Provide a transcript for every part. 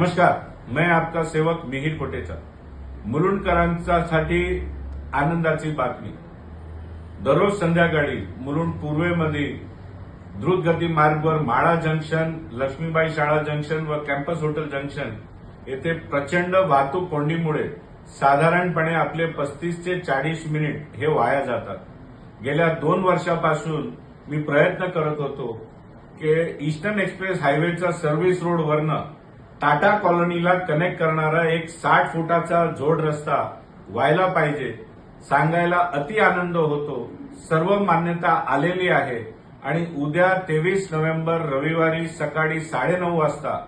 नमस्कार मैं आपका सेवक मिहिर कोटेचा. मुलुंडकरांसाठी आनंदाची बातमी. दररोज संध्याकाळी मुलुंड पूर्वेमध्ये द्रुतगती मार्गवर माळा जंक्शन लक्ष्मीबाई शाळा जंक्शन व कॅम्पस हॉटेल जंक्शन येथे प्रचंड वाहतूक कोंडीमुळे साधारणपणे आपले पस्तीस ते चाळीस मिनिट हे वाया जातात. गेल्या दोन वर्षापासून मी प्रयत्न करत होतो की ईस्टर्न एक्सप्रेस हायवेचा सर्व्हिस रोडवरनं टाटा कॉलनीला कनेक्ट करणारा एक साठ फुटाचा जोड रस्ता व्हायला पाहिजे सांगायला अति आनंद होतो. सर्व मान्यता आलेली आहे. आणि उद्या तेवीस नोव्हेंबर रविवारी सकाळी साडेनऊ वाजता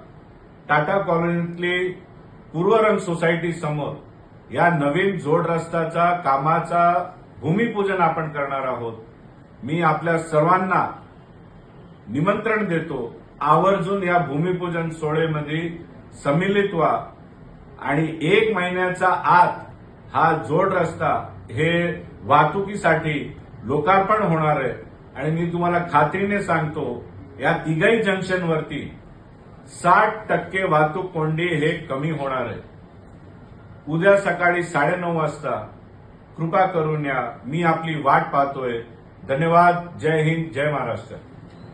टाटा कॉलनीतली पूर्वरंग सोसायटी समोर या नवीन जोड रस्त्याचा कामाचा भूमिपूजन आपण करणार आहोत. मी आपल्या सर्वांना निमंत्रण देतो. आवर्जून या भूमिपूजन सोहळेमध्ये सम्मिलित व्हा. आणि एक महिन्याचा आत हा जोड रस्ता हे वाहतुकीसाठी लोकार्पण होणार आहे. आणि मी तुम्हाला खात्रीने सांगतो या तिघही जंक्शनवरती साठ टक्के वाहतूक कोंडी हे कमी होणार आहे. उद्या सकाळी साडेनऊ वाजता कृपा करून या. मी आपली वाट पाहतोय. धन्यवाद. जय हिंद. जय महाराष्ट्र.